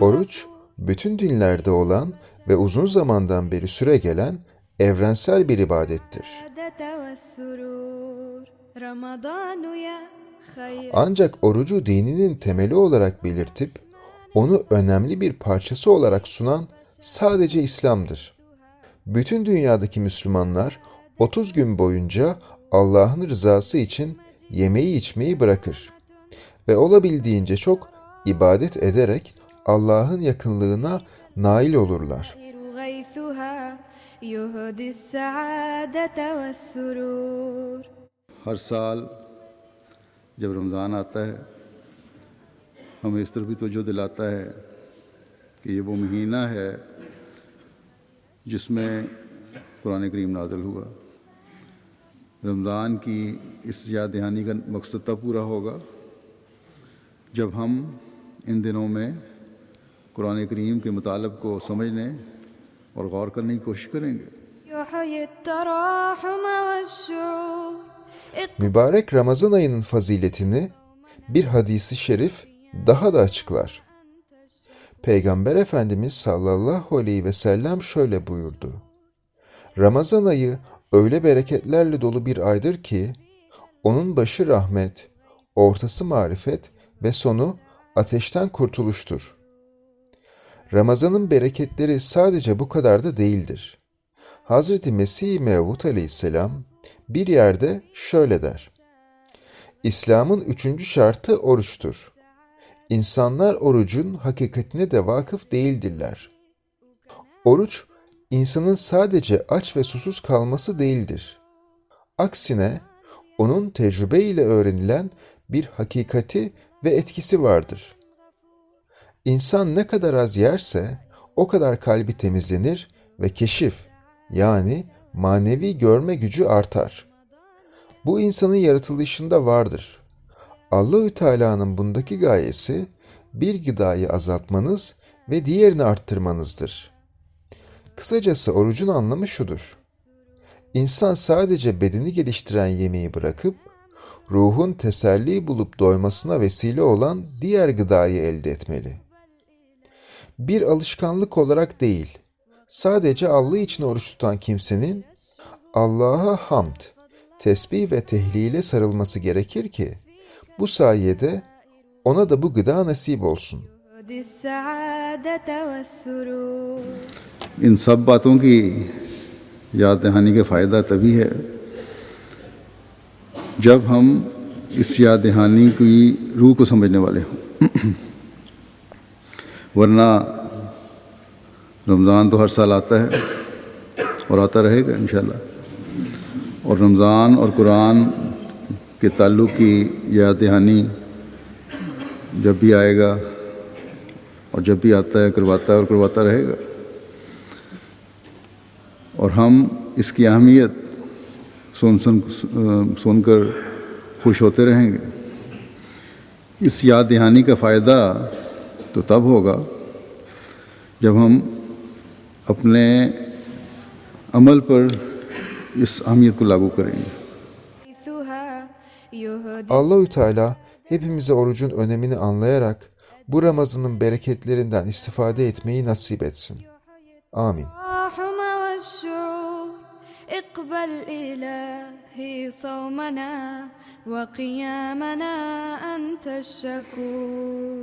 Oruç, bütün dinlerde olan ve uzun zamandan beri süre gelen evrensel bir ibadettir. Ancak orucu dininin temeli olarak belirtip, onu önemli bir parçası olarak sunan sadece İslam'dır. Bütün dünyadaki Müslümanlar 30 gün boyunca Allah'ın rızası için yemeği içmeyi bırakır ve olabildiğince çok ibadet ederek Allah'ın yakınlığına nail olurlar. Her sal जब रमज़ान आता है हमें इस तरफ भी तोजो दिलाता है कि ये वो महीना है जिसमें कुरान करीम नाजल हुआ रमज़ान की इस याद दहानी का मकसद तब पूरा होगा जब हम इन दिनों में कुरान करीम के मतलब को समझने और गौर करने की कोशिश करेंगे Mübarek Ramazan ayının faziletini bir hadisi şerif daha da açıklar. Peygamber Efendimiz sallallahu aleyhi ve sellem şöyle buyurdu. Ramazan ayı öyle bereketlerle dolu bir aydır ki, onun başı rahmet, ortası marifet ve sonu ateşten kurtuluştur. Ramazanın bereketleri sadece bu kadar da değildir. Hazreti Mesih Mevud aleyhisselam bir yerde şöyle der. İslam'ın üçüncü şartı oruçtur. İnsanlar orucun hakikatine de vakıf değildirler. Oruç, insanın sadece aç ve susuz kalması değildir. Aksine, onun tecrübe ile öğrenilen bir hakikati ve etkisi vardır. İnsan ne kadar az yerse, o kadar kalbi temizlenir ve keşif, yani manevi görme gücü artar. Bu insanın yaratılışında vardır. Allahü Teala'nın bundaki gayesi bir gıdayı azaltmanız ve diğerini arttırmanızdır. Kısacası orucun anlamı şudur. İnsan sadece bedeni geliştiren yemeği bırakıp ruhun teselli bulup doymasına vesile olan diğer gıdayı elde etmeli. Bir alışkanlık olarak değil, sadece Allah için oruç tutan kimsenin Allah'a hamd, tesbih ve tehlile sarılması gerekir ki bu sayede ona da bu gıda nasip olsun. ان سب باتوں کی یاد دہانی کا فائدہ تبھی ہے جب ہم اس یاد دہانی کی روح کو سمجھنے والے ہوں۔ ورنہ رمضان تو ہر سال آتا ہے اور آتا رہے گا انشاءاللہ۔ اور رمضان اور قرآن کے تعلق کی یاد دہانی جب بھی آئے گا اور جب بھی آتا ہے، کرواتا ہے اور کرواتا رہے گا۔ और हम इसकी अहमियत सुन सुन सुनकर खुश होते रहेंगे इस याद दहानी का फ़ायदा तो तब होगा जब हम अपने अमल पर इस अहमियत को लागू करेंगे Allahü Teala hepimize orucun önemini anlayarak bu Ramazan'ın bereketlerinden istifade etmeyi nasip etsin. Amin. إلهي صومنا وقيامنا أنت الشكور.